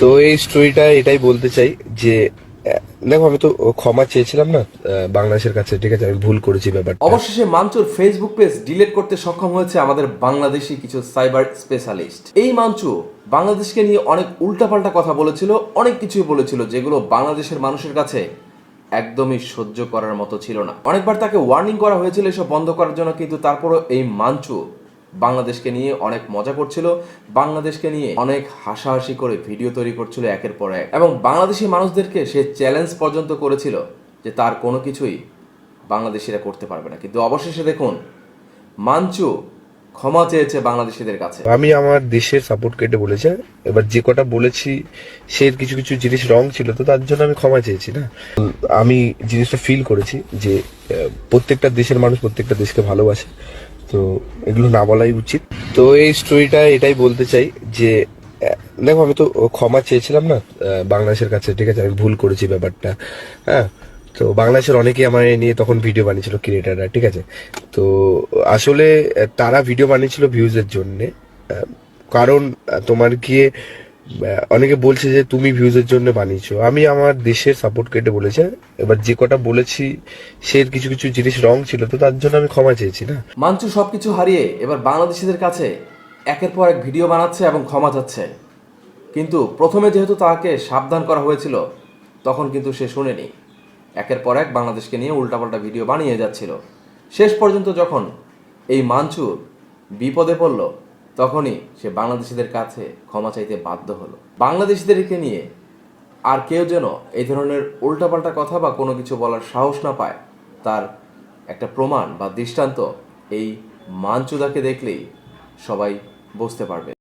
তো এই স্টোরিটা এটাই বলতে চাই যে দেখো, আমি তো ক্ষমা চেয়েছিলাম না বাংলাদেশের কাছে, ঠিক আছে, আমি ভুল করেছি ব্যাপারটা। অবশেষে মাঞ্চুর ফেসবুক পেজ ডিলিট করতে সক্ষম হয়েছে আমাদের বাংলাদেশি কিছু সাইবার স্পেশালিস্ট এই মাঞ্চু বাংলাদেশকে নিয়ে অনেক উল্টাপাল্টা কথা বলেছিল, অনেক কিছুই বলেছিল, যেগুলো বাংলাদেশের মানুষের কাছে একদমই সহ্য করার মতো ছিল না। অনেকবার তাকে ওয়ার্নিং করা হয়েছিল এসব বন্ধ করার জন্য, কিন্তু তারপরও এই মাঞ্চু বাংলাদেশকে নিয়ে অনেক মজা করছিল, বাংলাদেশকে নিয়ে অনেক হাসাহাসি করে ভিডিও তৈরি করছিল একের পর এক। এবং বাংলাদেশি মানুষদেরকে সে চ্যালেঞ্জ পর্যন্ত করেছিল যে তার কোনো কিছুই বাংলাদেশিরা করতে পারবে না। কিন্তু অবশেষে দেখুন, মাঞ্চু ক্ষমা চেয়েছে বাংলাদেশিদের কাছে। আমি আমার দেশের সাপোর্ট কেটে বলেছে, এবার যে কটা বলেছি, সে কিছু কিছু জিনিস রং ছিল, তো তার জন্য আমি ক্ষমা চেয়েছি না। আমি জিনিসটা ফিল করেছি যে প্রত্যেকটা দেশের মানুষ প্রত্যেকটা দেশকে ভালোবাসে তো এগুলো না বলাই উচিত। তো এই স্টোরিটা এটাই বলতে চাই যে দেখো আমি তো ক্ষমা চেয়েছিলাম না বাংলাদেশের কাছে, ঠিক আছে, আমি ভুল করেছি ব্যাপারটা হ্যাঁ? তো বাংলাদেশের অনেকেই আমার নিয়ে তখন ভিডিও বানিয়েছিল ক্রিয়েটাররা ঠিক আছে? তো আসলে তারা ভিডিও বানিয়েছিল ভিউজের জন্যে কারণ তোমার গিয়ে অনেকে বলছে যে তুমি ভিউজের জন্য বানিয়েছো। আমি আমার দেশের সাপোর্ট কেটে বলেছে। এবার যে কটা বলেছি, সে কিছু কিছু জিনিস রং ছিল, তো তার জন্য আমি ক্ষমা চেয়েছি না। মাঞ্চু সবকিছু হারিয়ে এবার বাংলাদেশিদের কাছে একের পর এক ভিডিও বানাচ্ছে এবং ক্ষমা চাচ্ছে। কিন্তু প্রথমে যেহেতু তাকে সাবধান করা হয়েছিল, তখন কিন্তু সে শুনেনি। একের পর এক বাংলাদেশকে নিয়ে উল্টাপাল্টা ভিডিও বানিয়ে যাচ্ছিল। শেষ পর্যন্ত যখন এই মাঞ্চু বিপদে পড়ল তখনই সে বাংলাদেশিদের কাছে ক্ষমা চাইতে বাধ্য হলো। বাংলাদেশিদেরকে নিয়ে আর কেউ যেন এই ধরনের উল্টাপাল্টা কথা বা কোনো কিছু বলার সাহস না পায়, তার একটা প্রমাণ বা দৃষ্টান্ত এই মানচুদাকে দেখলেই সবাই বুঝতে পারবে।